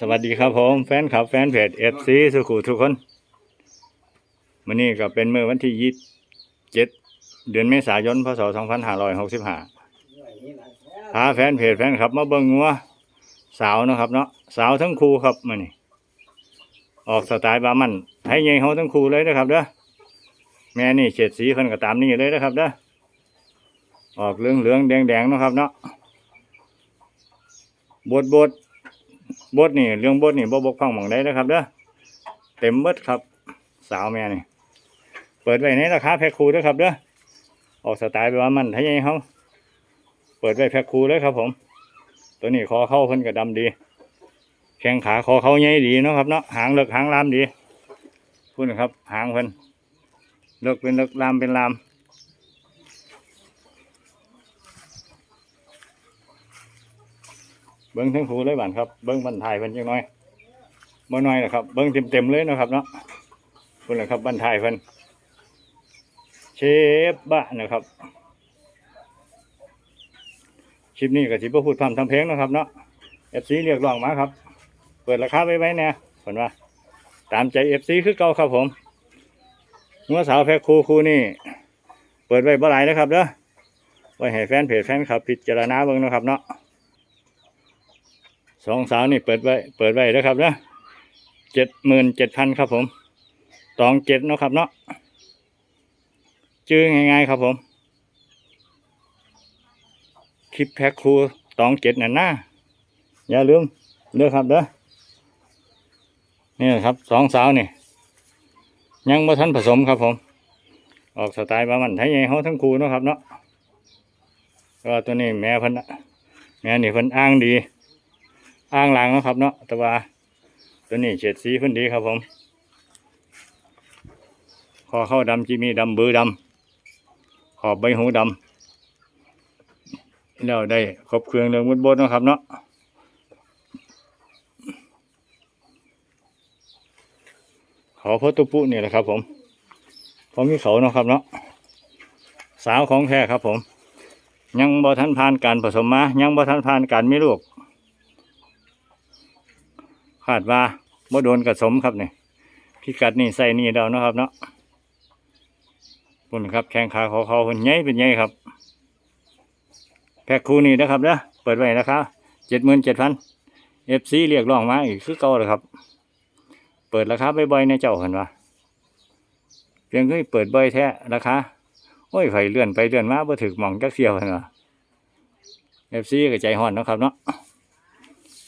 สวัสดีครับผมแฟนคลับแฟนเพจเอฟซีสุขุทุกคนวันนี้ก็เป็นเมื่อวันที่ยี่เจ็ดเดือนเมษายนพศสองพันห้าร้อยหกสิบห้าพาแฟนเพจแฟนคลับมาเบิ่งงัวสาวนะครับเนาะสาวทั้งครูครับมื่อนี้ออกสไตล์บามันให้ใหญ่เขาทั้งครูเลยนะครับเด้อแม่นี่เฉดสีเพิ่นก็ตามนี่เลยนะครับเด้อออกเหลืองเหลืองแดงแดงนะครับเนาะบดบด บทนี่เรื่องบทนี่บ่บกพร่องหมองได้นะครับเด้อเต็มเบิดครับ สาวแม่นี่เปิดไว้ในราคาแพ็คคูเด้อครับเด้อออกสไตล์แบบว่ามันให้ยังเขาเปิดไว้แพ็คคูเลยครับ ผม ตัวนี้คอเข้าเพิ่นก็ดำดี แข้งขาคอเข้าใหญ่ดีเนาะครับเนาะหางเลิกหางลามดีพูดนะครับ หางเพิ่นเลิกเป็นเลิกลามเป็นลาม เบิ้งทั้งผูเลยบ้านครับ เบิ้งบันทายเพิ่นจังน้อยบ่น้อยนะครับ เบิ้งเต็มๆเลยนะครับเนาะเพิ่นละครับบันทายเพิ่นเชฟบะนะครับคลิปนี้ก็สิบ่พูดพร่ำทำเพลงนะครับเนาะ FC เรียกร้องมาครับ เปิดราคาไว้ไว้แน่เพิ่นว่า ตามใจ FC คือเก่าครับผมงัวสาวแพ็คคูคูนี่ เปิดไว้บ่หลายนะครับเด้อไว้ให้แฟนเพจแฟนคลับพิจารณาเบิ่งนะครับเนาะ สองสาวนี่เปิดไว้ เปิดไว้แล้วครับนะเจ็ดหมื่นเจ็ดพันครับผมตองเจ็ดเนาะครับเนาะชื่อง่ายๆครับผม คลิปแพ็คครูตองเจ็ดนั่นนะอย่าลืมเด้อครับเด้อนี่ครับสองสาวนี่ยังบ่ทันผสมครับผม ออกสไตล์ประมันไทยใหญ่เขาทั้งครูเนาะครับเนาะก็ตัวนี้แม่พิ่นแม่นี่พิ่นอ้างดี อ้างหลังนะครับ เนาะแต่ว่าตัวนี้เฉดสีพิ่นดีครับผมคอเข้าดำจีมีดำเบือดำขอบใบหูดำแล้วได้ครบเครื่องเรื่องมุดบดนะครับ เนาะเขาพอตุปุนี่แหละครับ ผมพอมีเขาเนาะครับเนาะสาวของแท้ครับผม ยังบ่ทันผ่านการผสมมา ยังบ่ทันผ่านการมีลูก คาดว่าบ่โดนกระสมครับเนี่ยพิกัดนี่ใส่นี่เดานะครับเนาะคุณครับแข้งขาเขาเขาเป็นใหญ่เป็นใหญ่ครับ แพ็คคู่นี่นะครับเด้อเปิดไว้นะครับเจ็ดหมื่นเจ็ดพันเอฟซีเรียกร้องมาอีกคือเก่าเลยครับ เปิดราคาบ่อยๆในเจ้าเห็นว่าเพียงแค่เปิดบ่อยแท้ราคาโอ้ยไฟเลื่อนไปเลื่อนมาบ่ถึกหมองจักเสียวเห็นว่าเอฟซีก็ใจห่อนนะครับเนาะ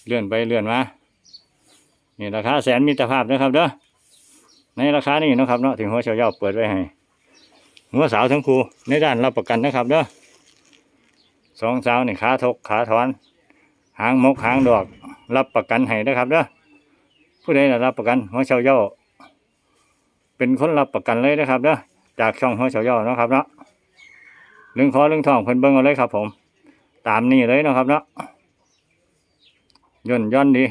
เลื่อนไปเลื่อนมา นี่ราคาแสนมิตรภาพนะครับเด้อในราคานี้นะครับเนาะถึงหัวเฉาเย่าเปิดไว้ให้หัวสาวทั้งคู่ในด้านรับประกันนะครับเด้อสองสาวนี่ขาทกขาถอน หางมกหางดอก รับประกันให้นะครับเด้อผู้ใดน่ะรับประกันหัวเฉาเย่าเป็นคนรับประกันเลยนะครับเด้อจากช่องหัวเฉาเย่านะครับเนาะเรื่องคอเรื่องทองเพิ่นเบิ่งเอาเลยครับ ผม ตามนี้เลยนะครับเนาะย่นย่อนดี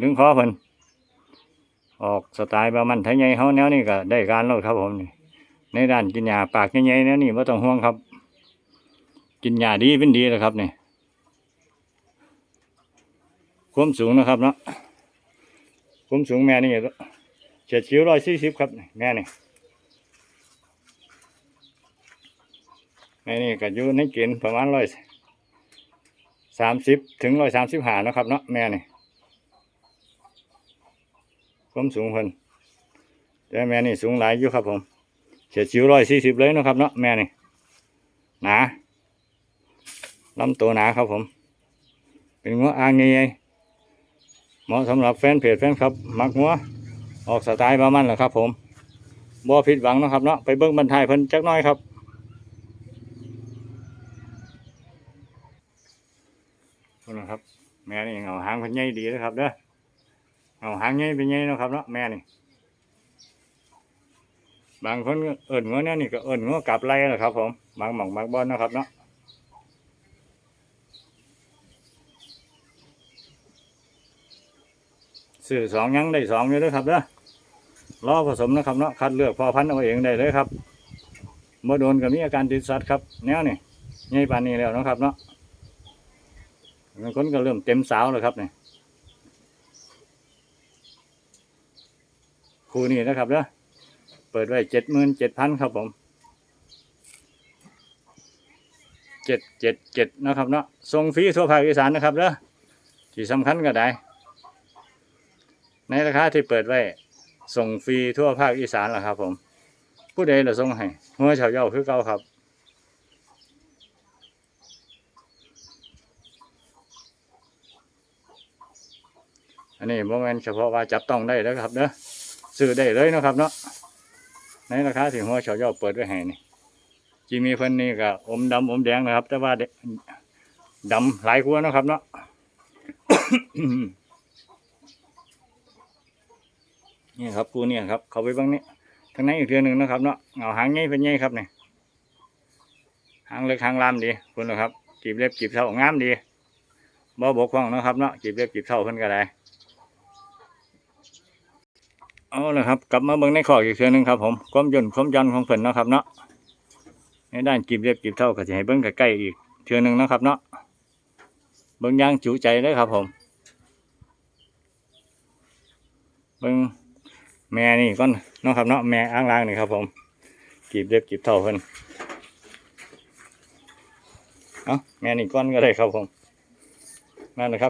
ดึงคอเพิ่น ออกสไตล์ประมันไทยใหญ่เขาแนวนี้ก็ได้การแล้วครับผมนี่ในด้านกินยาปากใหญ่ๆแนวนี้ไม่ต้องห่วงครับ กินยาดีเป็นดีเลยครับนี่ความสูงนะครับเนาะความสูงแม่นี่เฉียดชิวร้อยสี่สิบครับแม่นี่แม่นี่ก็อยู่ในเกณฑ์ประมาณร้อยสามสิบถึงร้อยสามสิบห้านะครับเนาะแม่นี่ ความสูงเพิ่นแต่แม่นี่สูงหลายอยู่ครับผมเฉียดชิวร้อยสี่สิบเลยนะครับเนาะแม่นี่หนาลำตัวหนาครับผม เป็นงัวอ่างใหญ่เหมาะสำหรับแฟนเพจแฟนครับ มักงัวออกสไตล์ประมาณแหละครับ ผมบ่ผิดหวังนะครับเนาะไปเบิ้งบรรทายเพิ่นจักน้อยครับนี่นะครับ แม่นี่เหงาหางเพิ่นใหญ่ดีเลยครับเด้อ เอาหางใหญ่เป็นใหญ่เนะครับเนาะแม่นี่ บางคนเอิญงัวเนี่ยนี่ก็เอิญงัวกลับไรนะครับ ผมบางหม่องบางบอนนะครับเนาะซื้อสองยังได้สองอยู่เด้วยครับเด้อรอผสมนะครับเนาะคัดเลือกพอพันธุ์เอาเองได้เลยครับเมื่อโดนกับมีอาการติดสัตว์ครับแนวนี่ใหญ่ปานนี้แล้วนะครับเนาะบางคนก็เริ่มเต็มสาวแล้วครับเนี่ย คูนี้นะครับเด้อเปิดไว้เจ็ดหมื่นเจ็ดพันครับผมเจ็ดเจ็ดเจ็ดนะครับเนาะส่งฟรีทั่วภาคอีสานนะครับเด้อที่สำคัญก็ได้ ในราคาที่เปิดไว้ส่งฟรีทั่วภาคอีสานแหะครับผม ผู้ใดละส่งให้หัวเฉาวเย่าคือเก่าครับอันนี้โมเมนเฉพาะว่าจับต้องได้แล้วครับเด้อ ซื้อได้เลยนะครับ เนาะในราคาที่หัวเฉาเย่าเปิดไว้ให้นี่จีมีเพิ่นนี่ก็อมดำอมแดงนะครับ แต่ว่าเด็กดำหลายกว่านะครับ เนาะนี่ครับกูเนี่ยครับ เขาไปบ้างนี่ทางในอีกเทือหนึ่งนะครับเนาะเงาหางใหญ่เป็นใหญ่ครับเนี่ยหางเล็กหางลามดีคุณนะครับกีบเล็บกีบเท่างามดีบ่บกพร่องนะครับเนาะกีบเล็บกีบเท่าเพิ่นก็ได้ เอาละครับ กลับมาเบิ่งในขอกอีกเทือหนึ่งครับผมความย่นความยันของเพิ่นนะครับเนาะในด้านกีบเล็บกีบเท่าก็จะให้เบิ่งใกล้ๆอีกเทือนึงนะครับเนาะเบิ่งยางจุใจเลยครับผมเบิ่งแม่นี่ก่อนเนาะครับเนาะแม่อ้างล่างนี่ครับผมกีบเล็บกีบเท่าเพิ่นเอาแม่นี่ก้อนก็ได้ครับผมนั่นแหละครับ